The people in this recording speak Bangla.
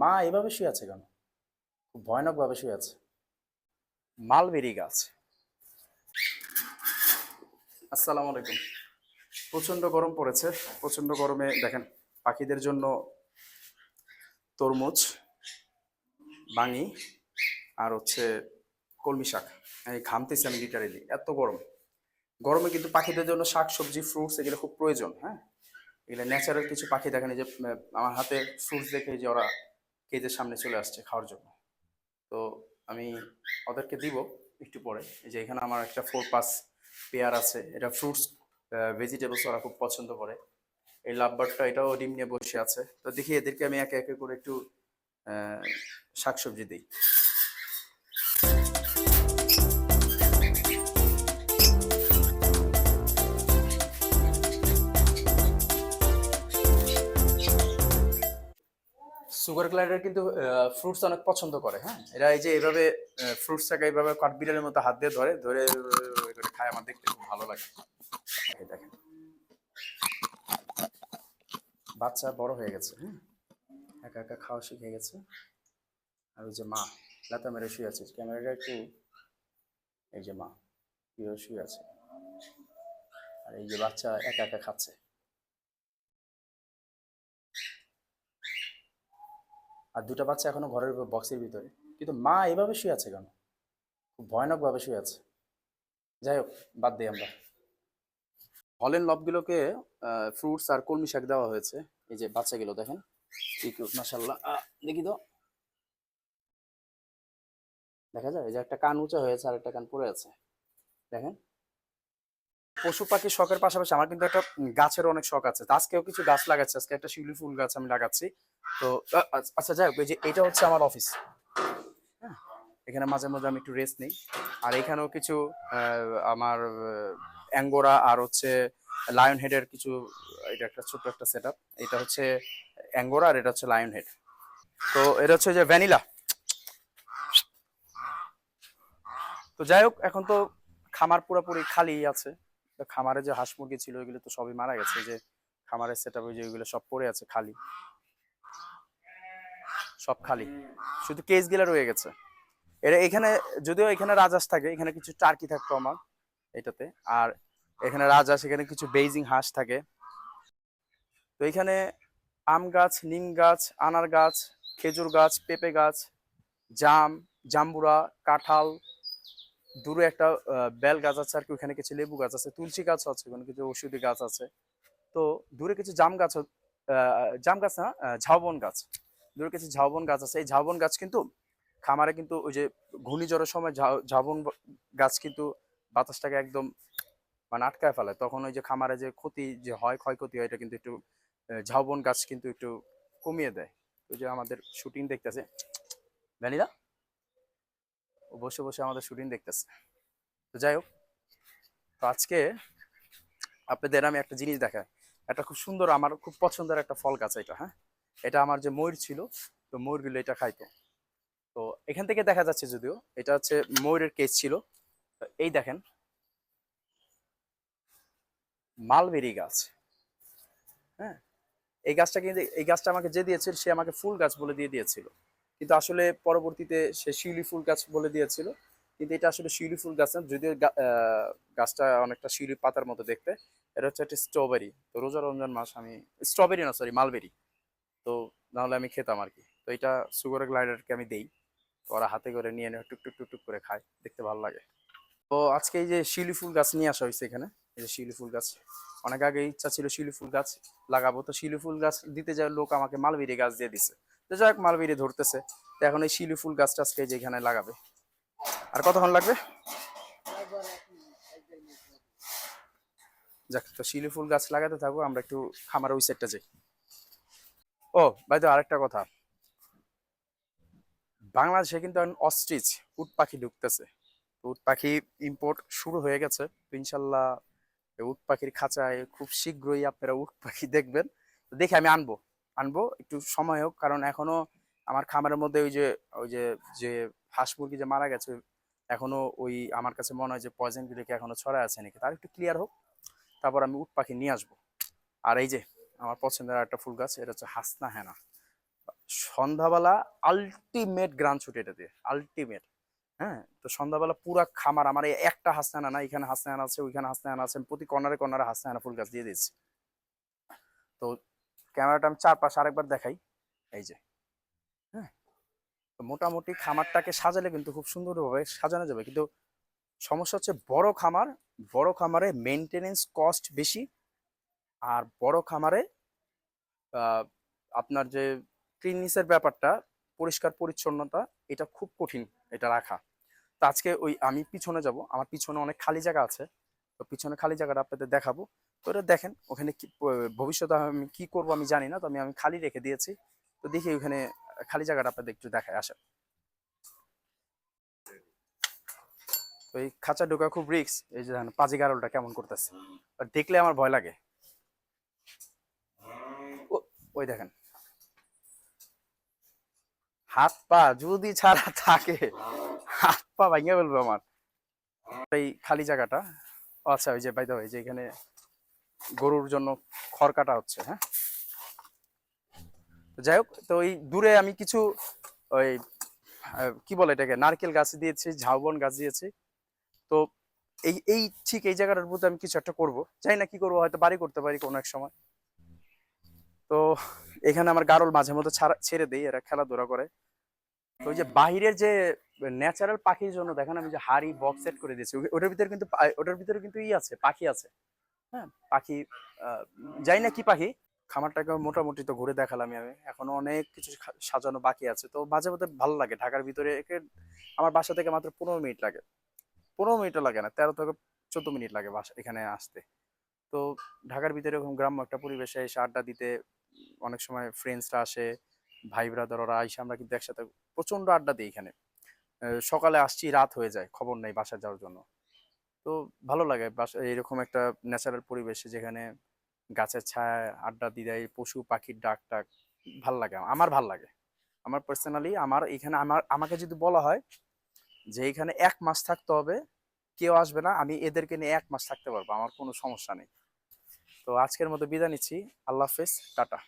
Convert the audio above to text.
মা এভাবে শুয়ে আছে কেন? খুব ভয়ানকভাবে শুয়ে আছে। মালবেরি গাছ। আসসালামু আলাইকুম। প্রচণ্ড গরম পড়েছে। প্রচণ্ড গরমে দেখেন, পাখিদের জন্য তরমুজ, বাঙি আর হচ্ছে কলমি শাক। এই ঘামতেছি আমি লিটারেলি এত গরম। গরমে কিন্তু পাখিদের জন্য শাক, সবজি ফ্রুটস এগুলো খুব প্রয়োজন হ্যাঁ? এগুলো ন্যাচারাল কিছু পাখি দেখেন যে আমার হাতে ফ্রুটস দেখে যে ওরা কেজের সামনে চলে আসছে খাওয়ার জন্য। তো আমি ওদেরকে দিব একটু পরে। যে এখানে আমার একটা ফোর পাস পেয়ার আছে। এটা ফ্রুটস ভেজিটেবলস ওরা খুব পছন্দ করে। এই লাভবারটা এটাও ডিম নিয়ে বসে আছে। তো দেখি এদেরকে আমি একে একে করে একটু শাকসবজি দিই। সুগার গ্লাইডার কিন্তু ফ্রুটস অনেক পছন্দ করে হ্যাঁ? এরা এই যে এইভাবে ফ্রুটসটাকে এইভাবে কাঠবিড়ালের মতো হাত দিয়ে ধরে ধরে করে খায়, আমার দেখতে খুব ভালো লাগে। দেখেন। বাচ্চা বড় হয়ে গেছে হ্যাঁ? একা একা খাওয়া শিখে গেছে। আর ওই যে মা, লাতা মেরে শুয়ে আছে। ক্যামেরাটা একটু, এই যে মা শুয়ে আছে। আর এই যে বাচ্চা একা একা খাচ্ছে। আর দুটো বাচ্চা এখনও ঘরের বক্সের ভিতরে। কিন্তু মা এভাবে শুয়ে আছে কেন? খুব ভয়ানকভাবে শুয়ে আছে। যাই হোক, বাদ দিই আমরা। হলেন লবগুলোকে ফ্রুটস আর কলমি শাক দেওয়া হয়েছে। এই যে বাচ্চাগুলো, দেখেন। মাসাল্লাহ দেখি তো। দেখা যায় যে একটা কান উঁচা হয়েছে আর একটা কান পড়ে আছে। দেখেন। পশু পাখি শখের পাশাপাশি আমার কিন্তু একটা গাছের অনেক শখ আছে। আজকেও কিছু গাছ লাগাচ্ছি। আজকে একটা শিউলি ফুল গাছ আমি লাগাচ্ছি। তো আচ্ছা যাই হোক যে এটা হচ্ছে আমার অফিস হ্যাঁ এখানে মাঝে মাঝে আমি একটু রেস্ট নিই। আর এখানেও কিছু আমার অ্যাঙ্গোরা আর হচ্ছে লায়ন হেডের কিছু, এটা একটা ছোট্ট একটা সেট এটা হচ্ছে অ্যাঙ্গোরা আর এটা হচ্ছে লায়ন হেড তো, এটা হচ্ছে যে ভ্যানিলা তো যাই হোক, এখন তো খামার পুরোপুরি খালি আছে। খামারে যে হাঁস মুরগি ছিল, ওইগুলো তো সবই মারা গেছে। যে খামারের সেট যে ওইগুলো সব পড়ে আছে খালি। সব খালি। শুধু কেস গিলা রয়ে গেছে। এরা এখানে, যদিও এখানে রাজহাঁস থাকে, এখানে কিছু টার্কি থাকতো আমার এটাতে। আর এখানে রাজহাঁস, এখানে কিছু বেইজিং হাঁস থাকে। তো এখানে আম গাছ, নিম গাছ, আনার গাছ, খেজুর গাছ, পেঁপে গাছ, জাম, জাম্বুরা, কাঁঠাল দূরে একটা বেল গাছ আছে আর কি ওখানে কিছু লেবু গাছ আছে, তুলসী গাছ আছে ওখানে কিছু ওষুধি গাছ আছে। তো দূরে কিছু জাম গাছ জাম গাছ না ঝাউবন গাছ। দূরে কিছু ঝাউবন গাছ আছে, এই ঝাউবন গাছ কিন্তু খামারে কিন্তু ওই যে ঘূর্ণিঝড়ের সময় ঝাউ- ঝাউবন গাছ কিন্তু বাতাসটাকে একদম মানে আটকায় ফেলে। তখন ওই যে খামারে যে ক্ষতি যে হয়, ক্ষয়ক্ষতি হয়, এটা কিন্তু একটু ঝাউবন গাছ কিন্তু একটু কমিয়ে দেয়। ওই যে আমাদের শুটিং দেখতেছে। ভ্যানিদা ও বসে বসে আমাদের শুটিং দেখতেছে। তো যাই হোক, তো আজকে আপনাদের আমি একটা জিনিস দেখাই। একটা খুব সুন্দর, আমার খুব পছন্দের একটা ফল গাছ এটা হ্যাঁ? এটা আমার যে ময়ূর ছিল, তো ময়ূরগুলো এটা খাইতো। তো এখান থেকে দেখা যাচ্ছে যদিও, এটা হচ্ছে ময়ূরের কেস ছিল। এই দেখেন, মালবেরি গাছ হ্যাঁ? এই গাছটা কিন্তু, এই গাছটা আমাকে যে দিয়েছিল, সে আমাকে ফুল গাছ বলে দিয়ে দিয়েছিল। কিন্তু আসলে পরবর্তীতে সে শিউলি ফুল গাছ বলে দিয়েছিল। কিন্তু এটা আসলে শিউলি ফুল গাছ না, যদিও গাছটা অনেকটা শিউলি পাতার মতো দেখতে, এটা হচ্ছে একটা স্ট্রবেরি তো রোজা রমজান মাস আমি স্ট্রবেরি না সরি মালবেরি তো নাহলে আমি খেতাম আর কি। তো এটা সুগার গ্লাইডারকে আমি দেই। ওরা হাতে করে নিয়ে নিয়ে টুক টুক টুক টুক করে খায়, দেখতে ভালো লাগে। তো আজকে এই যে শিউলি ফুল গাছ নিয়ে আসা হয়েছে এখানে, এই যে শিউলি ফুল গাছ। অনেক আগে ইচ্ছা ছিল শিউলি ফুল গাছ লাগাবো। তো শিউলি ফুল গাছ দিতে যায় লোক আমাকে মালবেরি গাছ দিয়ে দিছে। যাই হোক মালবেরি ধরতেছে। তো এখন এই শিউলি ফুল গাছটা আজকে এই যে এখানে লাগাবে। আর কতক্ষণ লাগবে? যাক, তো শিউলি ফুল গাছ লাগাতে থাকব আমরা একটু খামার ওই সাইডটা যাই। ও, ভাই, তো আরেকটা কথা। বাংলাদেশে কিন্তু এখন অস্ট্রিচ উট পাখি ঢুকতেছে। উট পাখি ইম্পোর্ট শুরু হয়ে গেছে। তো ইনশাল্লাহ উট পাখির খাঁচায় খুব শীঘ্রই আপনারা উট পাখি দেখবেন। দেখে আমি আনব। আনব, একটু সময় হোক, কারণ এখনও আমার খামারের মধ্যে ওই যে ওই যে যে হাঁস মুরগি যে মারা গেছে, এখনও ওই আমার কাছে মনে হয় যে পয়জন গুলিকে এখনও ছড়ায় আছে নাকি? তার একটু ক্লিয়ার হোক, তারপর আমি উট পাখি নিয়ে আসব। আর এই যে, আমার পছন্দের একটা ফুল গাছ, এটা হচ্ছে হাসনা হেনা। সন্ধ্যাবেলা আলটিমেট গ্রান শুট এটা দিয়ে আলটিমেট হ্যাঁ তো সন্ধ্যাবেলা পুরা খামার, আমার এই একটা হাসনানা না এখানে হাসনানা আছে, ওইখানে হাসনানা আছে প্রতি কর্নারে কর্নারে হাসনানা ফুল গাছ দিয়ে দিয়েছি। তো ক্যামেরাটা আমি চারপাশে আরেকবার দেখাই। এই যে হ্যাঁ? মোটামুটি খামারটাকে সাজালে কিন্তু খুব সুন্দরভাবে সাজানো যাবে। কিন্তু সমস্যা হচ্ছে বড় খামার, বড় খামারে মেনটেনেন্স কস্ট বেশি আর বড় খামারে আপনার যে ক্লিননেসের ব্যাপারটা, পরিষ্কার পরিচ্ছন্নতা, এটা খুব কঠিন এটা রাখা। তো আজকে ওই আমি পিছনে যাব, আমার পিছনে অনেক খালি জায়গা আছে। তো পিছনে খালি জায়গাটা আপনাদের দেখাবো। তো দেখেন ওখানে ভবিষ্যতে আমি কি করব আমি জানি না, তো আমি আমি খালি রেখে দিয়েছি। তো দেখি ওখানে খালি জায়গাটা আপনাদের একটু দেখায়, আসেন। এই খাঁচা ঢোকা খুব রিক্স এই যে দেখেন পাজি গারলটা কেমন করতেছে। দেখলে আমার ভয় লাগে। ওই দেখেন। হাত পা যদি ছাড়া থাকে, হাত পা ভাঙে ফেলবে আমার। এই খালি জায়গাটা। আচ্ছা ওই যে বাইদা ওই যে এখানে গরুর জন্য খড় কাটা হচ্ছে হ্যাঁ? যাই হোক, তো ওই দূরে আমি কিছু ওই কি বলে এটাকে, নারকেল গাছ দিয়েছি, ঝাউবন গাছ দিয়েছি। তো এই এই ঠিক এই জায়গাটার মধ্যে আমি কিছু একটা করব। জানি না কি করব, হয়তো বাড়ি করতে পারি কোনো এক সময়। তো এখানে আমার গারল মাঝে মধ্যে ছেড়ে দেই এরা খেলাধুলা করে। তো ওই যে বাহিরের যে ন্যাচারাল পাখির জন্য, দেখেন আমি যে হাড়ি বক্স সেট করে দিয়েছি ওটার ভিতরে কিন্তু ওটার ভিতরে কিন্তু ই আছে, পাখি আছে। হ্যাঁ। পাখি যাই না কি পাখি। খামারটাকে মোটামুটি তো ঘুরে দেখালাম আমি। এখনও অনেক কিছু সাজানো বাকি আছে। তো মাঝে মধ্যে ভালো লাগে। ঢাকার ভিতরে একে আমার বাসা থেকে মাত্র পনেরো মিনিট লাগে। পনেরো মিনিটও লাগে না, তেরো থেকে চোদ্দ মিনিট লাগে বাসা এখানে আসতে। তো ঢাকার ভিতরে এরকম গ্রাম্য একটা পরিবেশে এসে আড্ডা দিতে, অনেক সময় ফ্রেন্ডসরা আসে, ভাই ব্রাদার ওরা এসে আমরা কিন্তু একসাথে প্রচণ্ড আড্ডা দিই এখানে। সকালে আসছি, রাত হয়ে যায়, খবর নেই বাসা যাওয়ার জন্য। তো ভালো লাগে। এরকম একটা ন্যাচারাল পরিবেশে যেখানে গাছের ছায়া, আড্ডা দেয় পশু, পাখির ডাক টাক ভালো লাগে, আমার ভালো লাগে। আমার পার্সোনালি আমার এখানে আমার, আমাকে যদি বলা হয় যে এখানে এক মাস থাকতে হবে, কেউ আসবে না, আমি এদেরকে নিয়ে এক মাস থাকতে পারব, আমার কোনো সমস্যা নেই। তো আজকের মতো বিদায় নিচ্ছি, আল্লাহ হাফেজ, টাটা।